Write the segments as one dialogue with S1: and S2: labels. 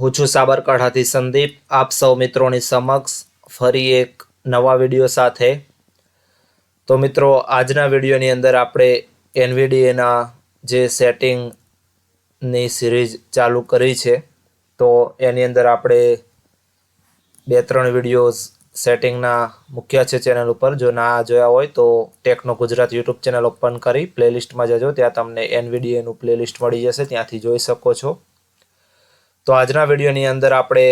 S1: હું છું સાબરકાંઠાથી સંદીપ. આપ સૌ મિત્રોની સમક્ષ ફરી એક નવા વીડિયો સાથે. તો મિત્રો, આજના વિડીયોની અંદર આપણે એનવીડીએના જે સેટિંગની સિરીઝ ચાલુ કરી છે, તો એની અંદર આપણે બે ત્રણ વિડીયોઝ સેટિંગના મૂક્યા છે ચેનલ ઉપર. જો ના જોયા હોય તો techno Gujarat YouTube channel open કરી પ્લેલિસ્ટમાં જજો, ત્યાં તમને એનવીડીએનું પ્લેલિસ્ટ મળી જશે, ત્યાંથી જોઈ શકો છો. તો આજના વિડીયોની અંદર આપણે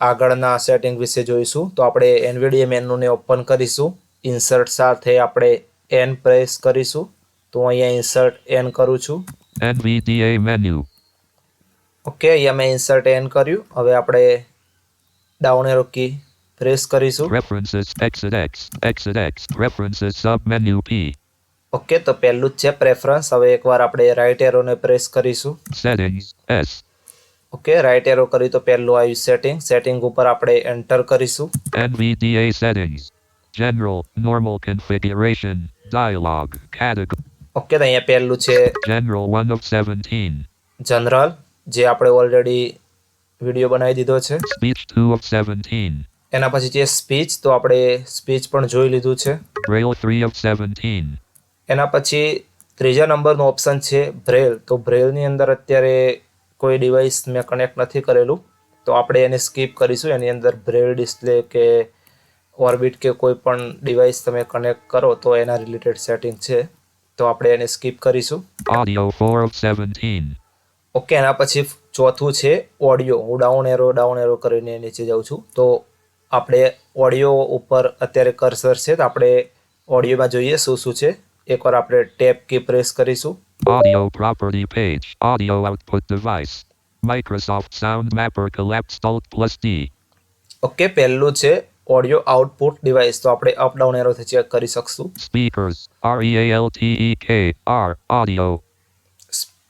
S1: આગળના સેટિંગ વિશે જોઈશું. તો આપણે એનવીડીએ મેનુને ઓપન કરીશું. ઇન્સર્ટ સાથે આપણે એન પ્રેસ કરીશું. તો હું અહીંયા ઇન્સર્ટ એન કરું છું.
S2: NVDA menu.
S1: ઓકે અહીંયા મેં ઇન્સર્ટ એન કર્યું. હવે આપણે ડાઉન એરો કી પ્રેસ કરીશું.
S2: References exit X exit X references sub menu P
S1: okay તો પહેલું જ છે પ્રેફરન્સ હવે એકવાર આપણે રાઈટ એરોને પ્રેસ કરીશું.
S2: Settings S.
S1: Okay right arrow કરી તો પહેલું આવ્યું સેટિંગ સેટિંગ ઉપર આપણે એન્ટર કરીશું
S2: NVDA settings. General. Normal configuration. Dialog. Category.
S1: Okay તો અહીંયા પહેલું છે
S2: General 1 of 17.
S1: જનરલ જે આપણે ઓલરેડી વીડિયો બનાવી દીધો છે
S2: Speech 2 of 17.
S1: એના પછી છે સ્પીચ તો આપણે સ્પીચ પણ જોઈ લીધું છે
S2: Braille 3 of 17.
S1: એના પછી ત્રીજા નંબરનું ઓપ્શન છે બ્રેલ તો બ્રેલની અંદર અત્યારે કોઈ ડિવાઇસ મેં કનેક્ટ નથી કરેલું તો આપણે એને સ્કીપ કરીશું. એની અંદર બ્રેલ ડિસ્પ્લે કે ઓર્બિટ કે કોઈ પણ ડિવાઇસ તમે કનેક્ટ કરો તો એના રિલેટેડ સેટિંગ છે. તો આપણે એને સ્કીપ કરીશું.
S2: Audio 4 of 17.
S1: ઓકે એના પછી ચોથું છે ઓડિયો હું ડાઉન એરો ડાઉન એરો કરીને નીચે જાઉં છું. તો આપણે ઓડિયો ઉપર અત્યારે કર્સર છે તો આપણે ઓડિયોમાં જોઈએ શું શું છે. એકવાર આપણે ટેપ કી પ્રેસ કરીશું.
S2: Audio property page. Audio output device. Microsoft Sound Mapper collapsed Alt plus D.
S1: Okay પહેલું છે ઓડિયો આઉટપુટ ડિવાઇસ તો આપણે અપ ડાઉન એરોથી ચેક કરી શકશું
S2: speakers R E A L T E K. R. Audio.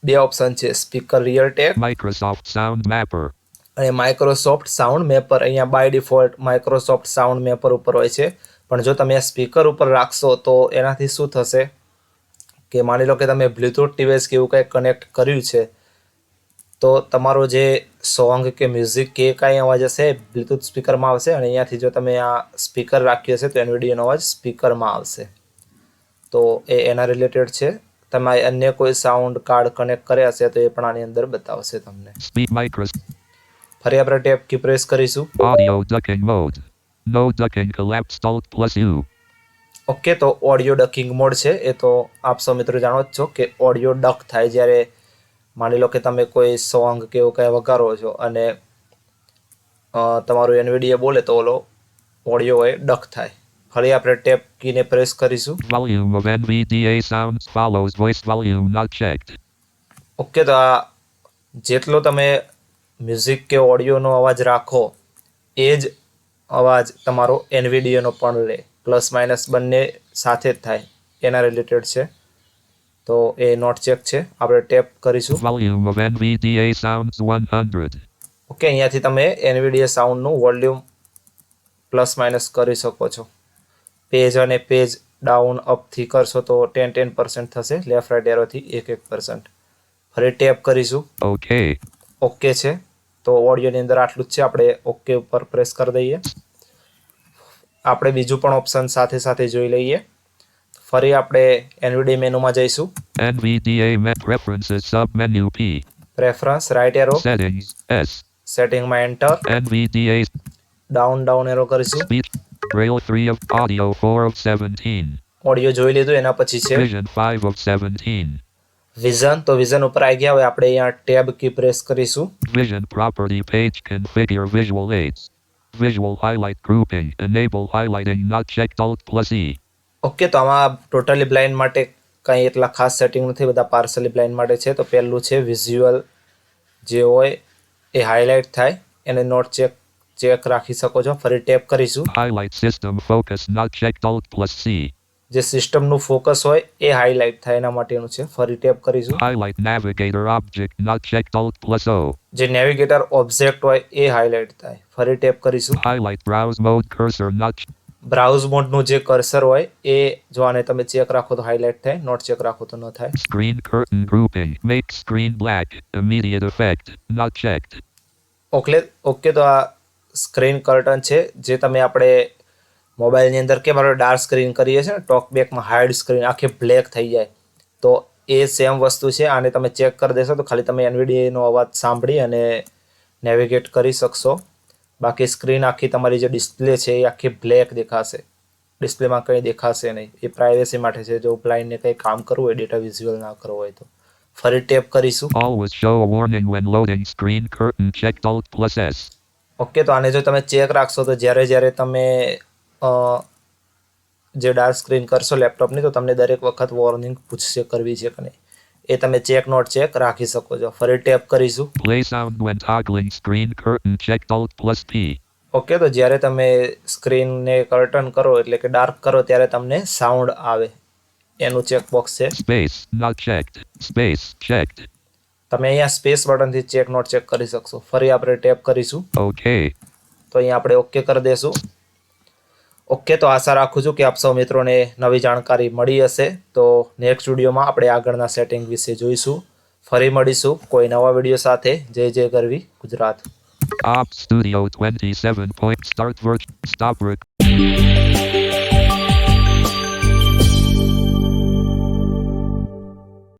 S1: બે option છે speaker Realtek
S2: Microsoft sound mapper
S1: અને Microsoft sound mapper અહીંયા by default Microsoft sound mapper ઉપર હોય છે પણ જો તમે સ્પીકર ઉપર રાખશો તો એનાથી શું થશે કે માની લો કે તમે બ્લૂટૂથ ડિવાઇસ કે એવું કંઈક કનેક્ટ કર્યું છે તો તમારો જે સોંગ કે મ્યુઝિક કે કાંઈ અવાજ હશે બ્લૂટૂથ સ્પીકરમાં આવશે અને અહીંયાથી જો તમે આ સ્પીકર રાખ્યું હશે તો એનવીડીએનો અવાજ સ્પીકરમાં આવશે. તો એ એના રિલેટેડ છે. તમે અન્ય કોઈ સાઉન્ડ કાર્ડ કનેક્ટ કર્યા હશે તો એ પણ આની અંદર બતાવશે તમને. ફરી આપણે ટેપ કી પ્રેસ કરીશું.
S2: Audio ducking mode no ducking collapse Alt plus U.
S1: Okay તો ઓડિયો ડકિંગ મોડ છે. એ તો આપ સૌ મિત્રો જાણો જ છો કે ઓડિયો ડક થાય જ્યારે માની લો કે તમે કોઈ સોંગ કે એવું કંઈ વગાડો છો અને તમારું એનવીડીએ બોલે તો ઓલો ઓડિયો હોય ડક થાય. ફરી આપણે ટેપ કીને પ્રેસ કરીશું.
S2: Volume of NVDA sound follows voice volume not checked
S1: okay તો આ જેટલો તમે મ્યુઝિક કે ઓડિયોનો અવાજ રાખો એ જ અવાજ તમારો એનવીડીએનો પણ લે. પ્લસ માઇનસ બંને સાથે જ થાય. એના રિલેટેડ છે. તો એ નોટ ચેક છે. આપણે ટેપ કરીશું.
S2: Volume of NVDA sounds 100.
S1: Okay અહીંયાથી તમે એનવીડીએ સાઉન્ડનું વોલ્યુમ પ્લસ માઇનસ કરી શકો છો. પેજ અને પેજ ડાઉન અપથી કરશો તો ટેન ટેન પર્સન્ટ થશે. લેફ્ટ રાઇટ એરોથી એક એક પર્સન્ટ ફરી ટેપ કરીશું.
S2: ઓકે
S1: ઓકે છે. તો ઓડિયોની અંદર આટલું જ છે. આપણે ઓકે ઉપર પ્રેસ કરી દઈએ. આપણે બીજું પણ ઓપ્શન સાથે સાથે જોઈ લઈએ ફરી આપણે એનવીડી મેનુમાં જઈશું
S2: NVDA preferences sub menu P.
S1: Preference right arrow
S2: Settings S.
S1: સેટિંગમાં enter
S2: NVDA
S1: down down arrow કરીશું.
S2: Braille 3 of audio 4 of 17.
S1: Audio જોઈ લીધું એના પછી છે
S2: વિઝન 5 ઓફ 17.
S1: વિઝન તો વિઝન ઉપર આવી ગયા હવે આપણે અહીંયા ટેબ કી પ્રેસ કરીશું
S2: vision property page configure visual aids. Visual highlight grouping. Enable highlighting not checked Alt plus E.
S1: Okay તો આમાં ટોટલી બ્લાઇન્ડ માટે કંઈ એટલા ખાસ સેટિંગ નથી બધા પાર્સલી બ્લાઇન્ડ માટે છે તો પહેલું છે વિઝ્યુઅલ જે હોય એ હાઇલાઇટ થાય એને નોટ ચેક ચેક રાખી શકો છો ફરી ટેપ કરીશું
S2: Highlight system focus not checked Alt plus C.
S1: જે સિસ્ટમનું ફોકસ હોય એ હાઇલાઇટ થાય એના માટેનું છે ફરી ટેપ કરીશું
S2: Highlight navigator object not checked Alt plus O.
S1: જે નેવિગેટર ઓબ્જેક્ટ હોય એ હાઇલાઇટ થાય ફરી ટેપ કરીશું
S2: browse mode cursor not ch-
S1: browse મોડનું જે કર્સર હોય એ જો આને તમે ચેક રાખો તો હાઇલાઇટ થાય નોટ ચેક રાખો તો ન થાય
S2: screen curtain grouping. Make screen black. Immediate effect not checked.
S1: Okay okay તો આ સ્ક્રીન કર્ટન છે જે તમે આપણે મોબાઈલની અંદર કેમ આપણે ડાર્ક સ્ક્રીન કરીએ છીએ ને ટોકબેકમાં હાઇડ સ્ક્રીન આખી બ્લેક થઈ જાય. તો એ સેમ વસ્તુ છે આને તમે ચેક કરી દેશો તો ખાલી તમે એનવીડીનો અવાજ સાંભળી અને નેવિગેટ કરી શકશો. બાકી સ્ક્રીન આખી તમારી જે ડિસ્પ્લે છે એ આખી બ્લેક દેખાશે. ડિસ્પ્લેમાં કંઈ દેખાશે નહીં. એ પ્રાઇવેસી માટે છે. જો બ્લાઇન્ડને કંઈ કામ કરવું હોય ડેટા વિઝ્યુઅલ ના કરવો હોય તો. ફરી ટેપ કરીશું. ઓકે તો આને જો તમે ચેક રાખશો તો જ્યારે જ્યારે તમે જે ડાર્ક સ્ક્રીન કરશો લેપટોપની તો તમને દરેક વખત વોર્નિંગ પૂછશે કરવી છે કે નહીં. એ તમે ચેક નોટ ચેક રાખી શકો છો. ફરી ટેપ કરીશું.
S2: Play sound when toggling screen curtain check Alt plus P
S1: okay તો જ્યારે તમે સ્ક્રીનને કર્ટન કરો એટલે કે ડાર્ક કરો ત્યારે તમને સાઉન્ડ આવે. એનું ચેક બોક્સ છે.
S2: Space not checked space checked
S1: તમે અહીંયા સ્પેસ બટનથી ચેક નોટ ચેક કરી શકશો. ફરી આપણે ટેપ કરીશું.
S2: ઓકે
S1: તો અહીંયા આપણે ઓકે કરી દેશું. ઓકે, તો આશા રાખું છું કે આપ સૌ મિત્રોને નવી જાણકારી મળી હશે તો નેક્સ્ટ વિડીયોમાં આપણે આગળના સેટિંગ વિશે જોઈશું ફરી મળીશું કોઈ નવા વીડિયો સાથે જય જય ગરવી, Gujarat
S2: Op Studio 27. Point start virtual stop.